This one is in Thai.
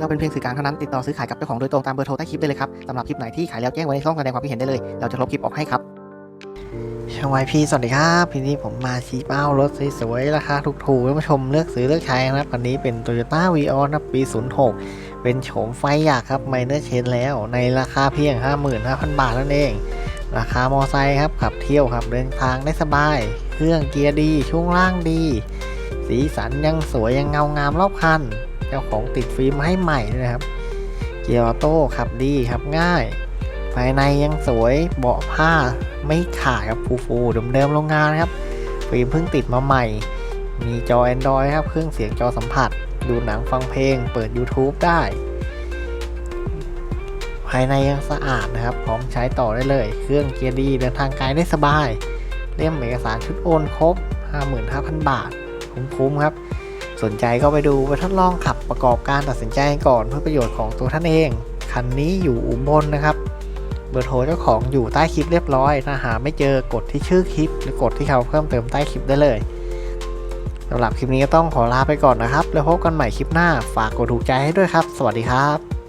เราเป็นเพียงสื่อกลางเท่านั้นติดต่อซื้อขายกับเจ้าของโดยตรงตามเบอร์โทรใต้คลิปได้เลยครับสำหรับคลิปไหนที่ขายแล้วแจ้งไว้ในช่องแสดงความคิดเห็นได้เลย เราจะลบคลิปออกให้ครับช่างไวพี่สวัสดีครับพี่นี้ผมมาชี้เป้ารถสวยๆราคาถูกๆท่านผู้ชมเลือกซื้อเลือกใช้นะครับคันนี้เป็น Toyota v ีออนะปี 06 เป็นโฉมไฟอยากครับไมเนอร์เชนแล้วในราคาเพียง 55,000 บาทนั่นเอง ราคามอไซค์ครับขับเที่ยวครับเดินทางได้สบาย เครื่องเกียร์ดี ช่วงล่างดี สีสันยังสวยยังเงางามรอบคัน เจ้าของติดฟิล์มให้ใหม่ด้วยนะครับ เกียร์ออโต้ขับดีขับง่าย ภายในยังสวยเบาะผ้าไม่ขาดครับฟูๆเดิมๆโรงงานครับ ฟิล์มเพิ่งติดมาใหม่ มีจอ Android ครับ เครื่องเสียงจอสัมผัส ดูหนังฟังเพลง เปิด YouTube ได้ ภายในยังสะอาดนะครับ พร้อมใช้ต่อได้เลย เครื่องเกียร์ดีเดินทางไกลได้สบาย เล่มเอกสารชุดโอนครบ 55,000 บาท คุ้มๆครับ สนใจก็ไปดูไปทดลองขับประกอบการตัดสินใจก่อนเพื่อประโยชน์ของตัวท่านเอง คันนี้อยู่อุบลนะครับ เบอร์โทรเจ้าของอยู่ใต้คลิปเรียบร้อย ถ้าหาไม่เจอกดที่ชื่อคลิป หรือกดที่เขาเพิ่มเติมใต้คลิปได้เลยสำหรับคลิปนี้ก็ต้องขอลาไปก่อนนะครับ แล้วพบกันใหม่คลิปหน้า ฝากกดถูกใจให้ด้วยครับ สวัสดีครับ